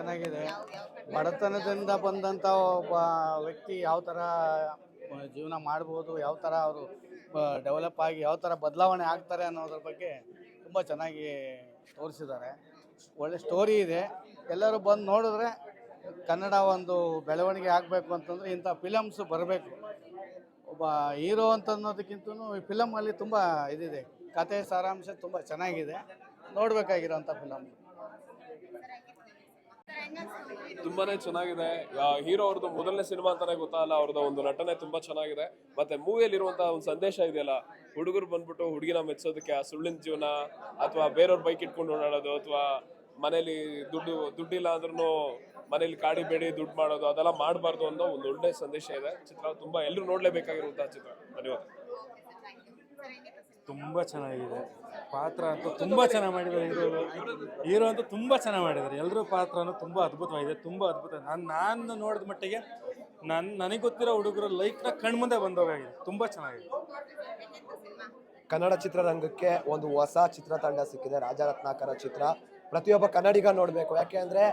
ಚೆನ್ನಾಗಿದೆ. ಬಡತನದಿಂದ ಬಂದಂಥ ಒಬ್ಬ ವ್ಯಕ್ತಿ ಯಾವ ಥರ ಜೀವನ ಮಾಡ್ಬೋದು, ಯಾವ ಥರ ಅವರು ಡೆವಲಪ್ ಆಗಿ ಯಾವ ಥರ ಬದಲಾವಣೆ ಆಗ್ತಾರೆ ಅನ್ನೋದ್ರ ಬಗ್ಗೆ ತುಂಬ ಚೆನ್ನಾಗಿ ತೋರಿಸಿದ್ದಾರೆ. ಒಳ್ಳೆ ಸ್ಟೋರಿ ಇದೆ. ಎಲ್ಲರೂ ಬಂದು ನೋಡಿದ್ರೆ ಕನ್ನಡ ಒಂದು ಬೆಳವಣಿಗೆ ಆಗಬೇಕು ಅಂತಂದರೆ ಇಂಥ ಫಿಲಮ್ಸ್ ಬರಬೇಕು. ಒಬ್ಬ ಹೀರೋ ಅಂತ ಅನ್ನೋದಕ್ಕಿಂತ ಈ ಫಿಲಮಲ್ಲಿ ತುಂಬ ಇದಿದೆ. ಕತೆ ಸಾರಾಂಶ ತುಂಬ ಚೆನ್ನಾಗಿದೆ. ನೋಡಬೇಕಾಗಿರೋಂಥ ಫಿಲಮ್ ತುಂಬಾನೇ ಚೆನ್ನಾಗಿದೆ. ಹೀರೋ ಅವ್ರದ್ದು ಮೊದಲನೇ ಸಿನಿಮಾ ಅಂತಾನೆ ಗೊತ್ತಾಗಲ್ಲ, ಅವ್ರದ್ದು ಒಂದು ನಟನೆ ತುಂಬಾ ಚೆನ್ನಾಗಿದೆ. ಮತ್ತೆ ಮೂವಿಯಲ್ಲಿ ಇರುವಂತಹ ಒಂದು ಸಂದೇಶ ಇದೆಯಲ್ಲ, ಹುಡುಗರು ಬಂದ್ಬಿಟ್ಟು ಹುಡುಗಿನ ಮೆಚ್ಚೋದಕ್ಕೆ ಆ ಸುಳ್ಳಿನ ಜೀವನ, ಅಥವಾ ಬೇರೆಯವ್ರ ಬೈಕ್ ಇಟ್ಕೊಂಡು ಓಡಾಡೋದು, ಅಥವಾ ಮನೇಲಿ ದುಡ್ಡು, ದುಡ್ಡಿಲ್ಲ ಅಂದ್ರೂ ಮನೇಲಿ ಕಾಡಿ ಬೇಡಿ, ದುಡ್ಡು ಮಾಡೋದು, ಅದೆಲ್ಲ ಮಾಡಬಾರ್ದು ಅನ್ನೋ ಒಂದು ಒಳ್ಳೆ ಸಂದೇಶ ಇದೆ. ಚಿತ್ರ ತುಂಬಾ ಎಲ್ಲರೂ ನೋಡ್ಲೇಬೇಕಾಗಿರುವಂತಹ ಚಿತ್ರ. ಧನ್ಯವಾದ. ತುಂಬಾ ಚೆನ್ನಾಗಿದೆ. ಪಾತ್ರ ಅಂತೂ ತುಂಬ ಚೆನ್ನಾಗಿ ಮಾಡಿದ್ದಾರೆ ಹೀರೋ ಹೀರೋ ಅಂತೂ ತುಂಬ ಚೆನ್ನಾಗಿ ಮಾಡಿದ್ದಾರೆ. ಎಲ್ಲರೂ ಪಾತ್ರನೂ ತುಂಬ ಅದ್ಭುತವಾಗಿದೆ, ತುಂಬ ಅದ್ಭುತ. ನಾನು ನಾನು ನೋಡಿದ ಮಟ್ಟಿಗೆ ನನ್ನ ನನಗೆ ಗೊತ್ತಿರೋ ಹುಡುಗರ ಲೈಫ್ನ ಕಣ್ಮುಂದೆ ಬಂದೋಗಾಗಿದೆ. ತುಂಬ ಚೆನ್ನಾಗಿದೆ. ಕನ್ನಡ ಚಿತ್ರರಂಗಕ್ಕೆ ಒಂದು ಹೊಸ ಚಿತ್ರತಂಡ ಸಿಕ್ಕಿದೆ, ರಾಜರತ್ನಾಕರ ಚಿತ್ರ. ಪ್ರತಿಯೊಬ್ಬ ಕನ್ನಡಿಗ ನೋಡಬೇಕು. ಯಾಕೆ ಅಂದರೆ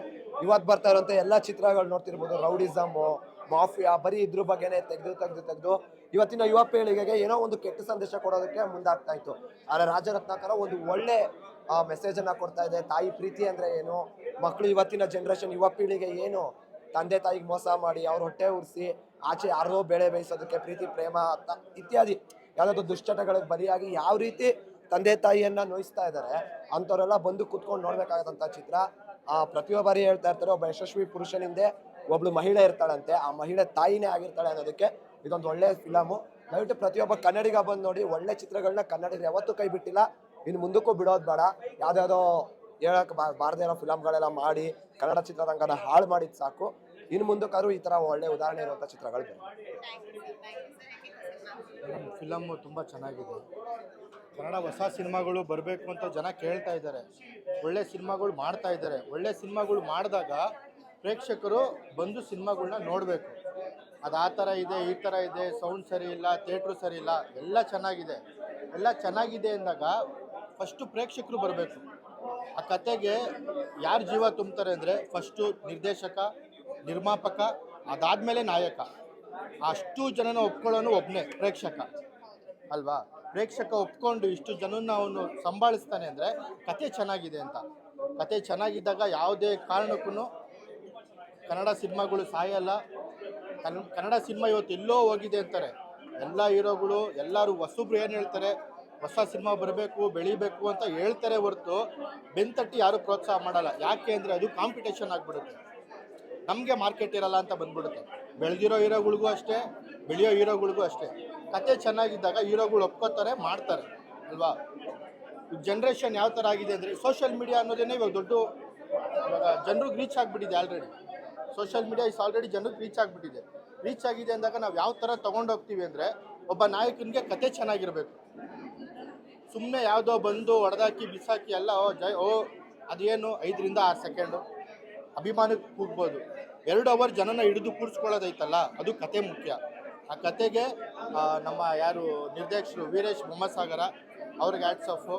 ಇವತ್ತು ಬರ್ತಾ ಇರೋಂಥ ಎಲ್ಲ ಚಿತ್ರಗಳು ನೋಡ್ತಿರ್ಬೋದು. ರೌಡಿಸಮು ಮಾಫಿಯಾ, ಬರೀ ಇದ್ರ ಬಗ್ಗೆನೇ ತೆಗೆದು ತೆಗೆದು ತೆಗೆದು ಇವತ್ತಿನ ಯುವ ಪೀಳಿಗೆಗೆ ಏನೋ ಒಂದು ಕೆಟ್ಟ ಸಂದೇಶ ಕೊಡೋದಕ್ಕೆ ಮುಂದಾಗ್ತಾ ಇತ್ತು. ಆದರೆ ರಾಜರತ್ನಾಕರ ಒಂದು ಒಳ್ಳೆ ಮೆಸೇಜ್ ಅನ್ನ ಕೊಡ್ತಾ ಇದೆ. ತಾಯಿ ಪ್ರೀತಿ ಅಂದ್ರೆ ಏನು? ಮಕ್ಕಳು ಇವತ್ತಿನ ಜನರೇಷನ್ ಯುವ ಪೀಳಿಗೆ ಏನು? ತಂದೆ ತಾಯಿಗೆ ಮೋಸ ಮಾಡಿ, ಅವ್ರ ಹೊಟ್ಟೆ ಉರಿಸಿ, ಆಚೆ ಯಾರೋ ಬೆಳೆ ಬೇಯಿಸೋದಕ್ಕೆ ಪ್ರೀತಿ, ಪ್ರೇಮ ಇತ್ಯಾದಿ ಯಾವ್ದಾದ್ರು ದುಶ್ಚಟಗಳಿಗೆ ಬಲಿಯಾಗಿ ಯಾವ ರೀತಿ ತಂದೆ ತಾಯಿಯನ್ನ ನೋಯಿಸ್ತಾ ಇದ್ದಾರೆ ಅಂಥವರೆಲ್ಲ ಬಂದು ಕುತ್ಕೊಂಡು ನೋಡ್ಬೇಕಾಗದಂತ ಚಿತ್ರ. ಆ ಪ್ರತಿಯೊಬ್ಬ ಬಾರಿ ಹೇಳ್ತಾ ಇರ್ತಾರೆ, ಒಬ್ಬ ಯಶಸ್ವಿ ಪುರುಷನಿಂದೆ ಒಬ್ಳು ಮಹಿಳೆ ಇರ್ತಾಳಂತೆ, ಆ ಮಹಿಳೆ ತಾಯಿನೇ ಆಗಿರ್ತಾಳೆ ಅನ್ನೋದಕ್ಕೆ ಇದೊಂದು ಒಳ್ಳೆ ಫಿಲಮು. ದಯವಿಟ್ಟು ಪ್ರತಿಯೊಬ್ಬ ಕನ್ನಡಿಗ ಬಂದು ನೋಡಿ, ಒಳ್ಳೆ ಚಿತ್ರಗಳನ್ನ ಕನ್ನಡಿಗರು ಯಾವತ್ತೂ ಕೈ ಬಿಟ್ಟಿಲ್ಲ. ಇನ್ನು ಮುಂದಕ್ಕೂ ಬಿಡೋದು ಬೇಡ. ಯಾವ್ದಾವುದೋ ಹೇಳಕ್ ಬಾರ್ದೇ ಇರೋ ಫಿಲಮ್ಗಳೆಲ್ಲ ಮಾಡಿ, ಕನ್ನಡ ಚಿತ್ರರಂಗನ ಹಾಳು ಮಾಡಿದ್ ಸಾಕು. ಇನ್ನು ಮುಂದಕ್ಕಾದ್ರೂ ಈ ತರ ಒಳ್ಳೆ ಉದಾಹರಣೆ ಇರುವಂಥ ಚಿತ್ರಗಳು ಫಿಲಮ್ಮು ತುಂಬ ಚೆನ್ನಾಗಿದೆ. ಕನ್ನಡ ಹೊಸ ಸಿನಿಮಾಗಳು ಬರಬೇಕು ಅಂತ ಜನ ಕೇಳ್ತಾ ಇದ್ದಾರೆ. ಒಳ್ಳೆ ಸಿನಿಮಾಗಳು ಮಾಡ್ತಾ ಇದ್ದಾರೆ. ಒಳ್ಳೆ ಸಿನಿಮಾಗಳು ಮಾಡಿದಾಗ ಪ್ರೇಕ್ಷಕರು ಬಂದು ಸಿನಿಮಾಗಳನ್ನ ನೋಡಬೇಕು. ಅದು ಆ ಥರ ಇದೆ, ಈ ಥರ ಇದೆ ಸೌಂಡ್ ಸರಿ ಇಲ್ಲ ಥಿಯೇಟ್ರು ಸರಿ ಇಲ್ಲ, ಎಲ್ಲ ಚೆನ್ನಾಗಿದೆ. ಎಲ್ಲ ಚೆನ್ನಾಗಿದೆ ಅಂದಾಗ ಫಸ್ಟು ಪ್ರೇಕ್ಷಕರು ಬರಬೇಕು. ಆ ಕತೆಗೆ ಯಾರು ಜೀವ ತುಂಬ್ತಾರೆ ಅಂದರೆ ಫಸ್ಟು ನಿರ್ದೇಶಕ, ನಿರ್ಮಾಪಕ, ಅದಾದಮೇಲೆ ನಾಯಕ. ಅಷ್ಟು ಜನನ ಒಪ್ಕೊಳ್ಳೋನು ಒಬ್ಬನೇ ಪ್ರೇಕ್ಷಕ. ಅಲ್ವಾ? ಪ್ರೇಕ್ಷಕ ಒಪ್ಕೊಂಡು ಇಷ್ಟು ಜನನ ಅವನು ಸಂಭಾಳಿಸ್ತಾನೆ ಅಂದರೆ ಕತೆ ಚೆನ್ನಾಗಿದೆ ಅಂತ. ಕತೆ ಚೆನ್ನಾಗಿದ್ದಾಗ ಯಾವುದೇ ಕಾರಣಕ್ಕೂ ಕನ್ನಡ ಸಿನಿಮಾಗಳು ಸಾಯಲ್ಲ. ಕನ್, ಕನ್ನಡ ಸಿನಿಮಾ ಇವತ್ತು ಎಲ್ಲೋ ಹೋಗಿದೆ ಅಂತಾರೆ. ಎಲ್ಲ ಹೀರೋಗಳು, ಎಲ್ಲರೂ ಹೊಸಬ್ರು ಏನು ಹೇಳ್ತಾರೆ? ಹೊಸ ಸಿನಿಮಾ ಬರಬೇಕು, ಬೆಳಿಬೇಕು ಅಂತ ಹೇಳ್ತಾರೆ ಹೊರತು ಬೆಂತಟ್ಟಿ ಯಾರು ಪ್ರೋತ್ಸಾಹ ಮಾಡಲ್ಲ. ಯಾಕೆ ಅಂದರೆ ಅದು ಕಾಂಪಿಟೇಷನ್ ಆಗಿಬಿಡುತ್ತೆ. ನಮಗೆ ಮಾರ್ಕೆಟ್ ಇರಲ್ಲ ಅಂತ ಬಂದ್ಬಿಡುತ್ತೆ. ಬೆಳೆದಿರೋ ಹೀರೋಗಳಿಗೂ ಅಷ್ಟೇ, ಬೆಳೆಯೋ ಹೀರೋಗಳಿಗೂ ಅಷ್ಟೇ. ಕತೆ ಚೆನ್ನಾಗಿದ್ದಾಗ ಹೀರೋಗಳು ಒಪ್ಕೋತಾರೆ, ಮಾಡ್ತಾರೆ. ಅಲ್ವಾ? ಈಗ ಜನ್ರೇಷನ್ ಯಾವ ಥರ ಆಗಿದೆ ಅಂದರೆ ಸೋಷಿಯಲ್ ಮೀಡಿಯಾ ಅನ್ನೋದೇನೆ ಇವಾಗ ದೊಡ್ಡ ಇವಾಗ ಜನರಿಗೆ ರೀಚ್ ಆಗಿಬಿಟ್ಟಿದೆ already social media is already ಜನಕ್ಕೆ ರೀಚ್ ಆಗಿಬಿಟ್ಟಿದೆ. ರೀಚ್ ಆಗಿದೆ ಅಂದಾಗ ನಾವು ಯಾವ ಥರ ತೊಗೊಂಡೋಗ್ತೀವಿ ಅಂದರೆ ಒಬ್ಬ ನಾಯಕನಿಗೆ ಕತೆ ಚೆನ್ನಾಗಿರಬೇಕು. ಸುಮ್ಮನೆ ಯಾವುದೋ ಬಂದು ಹೊಡೆದಾಕಿ, ಬಿಸಾಕಿ ಎಲ್ಲ, ಓ, ಜೈ, ಓ, ಅದೇನು ಐದರಿಂದ ಆರು ಸೆಕೆಂಡು ಅಭಿಮಾನಕ್ಕೆ ಕೂಗ್ಬೋದು. ಎರಡು ಅವರ್ ಜನನ ಹಿಡಿದು ಕೂರಿಸ್ಕೊಳ್ಳೋದೈತಲ್ಲ, ಅದು ಕತೆ ಮುಖ್ಯ. ಆ ಕತೆಗೆ ನಮ್ಮ ಯಾರು ನಿರ್ದೇಶಕರು ವೀರೇಶ್ ಬೊಮ್ಮಸಾಗರ, ಅವ್ರಿಗೆ ಆ್ಯಡ್ಸ್ ಆಫು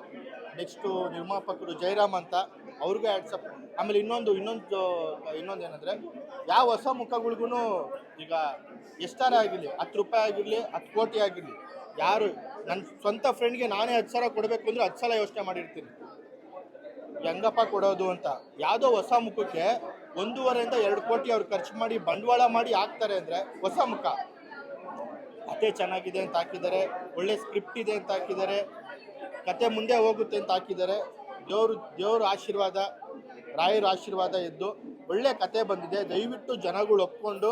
ನೆಕ್ಸ್ಟು ನಿರ್ಮಾಪಕರು ಜಯರಾಮ್ ಅಂತ, ಅವ್ರಿಗೂ ಆಫ್ ಆಮೇಲೆ ಇನ್ನೊಂದು ಇನ್ನೊಂದು ಇನ್ನೊಂದು ಏನಂದರೆ, ಯಾವ ಹೊಸ ಮುಖಗಳಿಗೂ ಈಗ ಎಷ್ಟಾರ ಆಗಿರಲಿ, ಹತ್ತು ರೂಪಾಯಿ ಆಗಿರಲಿ, ಹತ್ತು ಕೋಟಿ ಆಗಿರಲಿ, ಯಾರು ನನ್ನ ಸ್ವಂತ ಫ್ರೆಂಡ್ಗೆ ನಾನೇ ಹತ್ತು ಸಾವಿರ ಕೊಡಬೇಕು ಅಂದರೆ ಹತ್ತು ಸಲ ಯೋಚನೆ ಮಾಡಿರ್ತೀನಿ. ಹೆಂಗಪ್ಪ ಕೊಡೋದು ಅಂತ. ಯಾವುದೋ ಹೊಸ ಮುಖಕ್ಕೆ ಒಂದೂವರೆಯಿಂದ ಎರಡು ಕೋಟಿ ಅವ್ರು ಖರ್ಚು ಮಾಡಿ ಬಂಡವಾಳ ಮಾಡಿ ಹಾಕ್ತಾರೆ ಅಂದರೆ ಹೊಸ ಮುಖ. ಕತೆ ಚೆನ್ನಾಗಿದೆ ಅಂತ ಹಾಕಿದ್ದಾರೆ, ಒಳ್ಳೆ ಸ್ಕ್ರಿಪ್ಟ್ ಇದೆ ಅಂತ ಹಾಕಿದ್ದಾರೆ, ಕತೆ ಮುಂದೆ ಹೋಗುತ್ತೆ ಅಂತ ಹಾಕಿದ್ದಾರೆ, ದೇವರು, ದೇವ್ರ ಆಶೀರ್ವಾದ ರಾಯರ ಆಶೀರ್ವಾದ ಇದ್ದು ಒಳ್ಳೆ ಕತೆ ಬಂದಿದೆ. ದಯವಿಟ್ಟು ಜನಗಳು ಒಪ್ಕೊಂಡು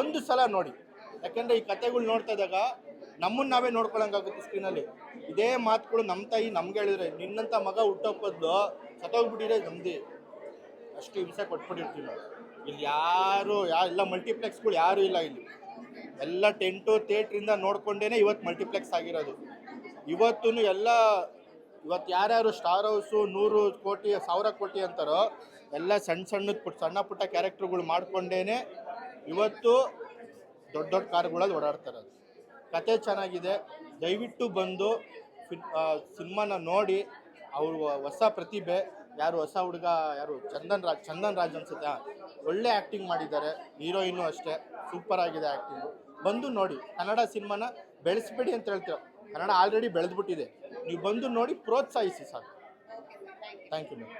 ಒಂದು ಸಲ ನೋಡಿ. ಯಾಕೆಂದರೆ ಈ ಕತೆಗಳು ನೋಡ್ತಾ ಇದ್ದಾಗ ನಮ್ಮನ್ನ ನಾವೇ ನೋಡ್ಕೊಳಂಗಾಗುತ್ತೆ ಸ್ಕ್ರೀನಲ್ಲಿ ಇದೇ ಮಾತುಗಳು ನಮ್ಮ ತಾಯಿ ನಮ್ಗೆ ಹೇಳಿದ್ರೆ ನಿನ್ನಂಥ ಮಗ ಹುಟ್ಟೋಪದ್ದು ಸತ್ತೋಗ್ಬಿಟ್ಟಿದ್ರೆ ನಮ್ದು. ಅಷ್ಟು ಹಿಂಸೆ ಕೊಟ್ಬಿಟ್ಟಿರ್ತೀವಿ ನಾವು. ಇಲ್ಲಿ ಯಾರು, ಯಾ, ಎಲ್ಲ ಮಲ್ಟಿಪ್ಲೆಕ್ಸ್ಗಳು ಯಾರು ಇಲ್ಲ ಇಲ್ಲಿ. ಎಲ್ಲ ಟೆಂಟು ಥಿಯೇಟ್ರಿಂದ ನೋಡ್ಕೊಂಡೇನೆ ಇವತ್ತು ಮಲ್ಟಿಪ್ಲೆಕ್ಸ್ ಆಗಿರೋದು. ಇವತ್ತು ಎಲ್ಲ ಇವತ್ತು ಯಾರ್ಯಾರು ಸ್ಟಾರ್ ಹೌಸು ನೂರು ಕೋಟಿ, ಸಾವಿರ ಕೋಟಿ ಅಂತಾರೋ ಎಲ್ಲ ಸಣ್ಣ ಸಣ್ಣ ಪುಟ್ಟ ಸಣ್ಣ ಪುಟ್ಟ ಕ್ಯಾರೆಕ್ಟರ್ಗಳು ಮಾಡ್ಕೊಂಡೇನೆ ಇವತ್ತು ದೊಡ್ಡ ದೊಡ್ಡ ಕಾರ್ಗಳಲ್ಲಿ ಓಡಾಡ್ತಾರೆ ಕತೆ ಚೆನ್ನಾಗಿದೆ. ದಯವಿಟ್ಟು ಬಂದು ಸಿನಿಮಾನ ನೋಡಿ ಅವರು ಹೊಸ ಪ್ರತಿಭೆ. ಯಾರು ಹೊಸ ಹುಡುಗ, ಯಾರು ಚಂದನ್ ರಾಜ್ ಚಂದನ್ ರಾಜ್ ಅನ್ಸುತ್ತೆ? ಒಳ್ಳೆ ಆ್ಯಕ್ಟಿಂಗ್ ಮಾಡಿದ್ದಾರೆ. ಹೀರೋಯಿನ್ನು ಅಷ್ಟೇ. ಸೂಪರ್ ಆಗಿದೆ ಆ್ಯಕ್ಟಿಂಗು ಬಂದು ನೋಡಿ. ಕನ್ನಡ ಸಿನಿಮಾನ ಬೆಳೆಸ್ಬೇಡಿ ಅಂತ ಹೇಳ್ತೀರ. ಕನ್ನಡ ಆಲ್ರೆಡಿ ಬೆಳೆದ್ಬಿಟ್ಟಿದೆ. ನೀವು ಬಂದು ನೋಡಿ ಪ್ರೋತ್ಸಾಹಿಸಿ ಸಾಕು. Thank you ma'am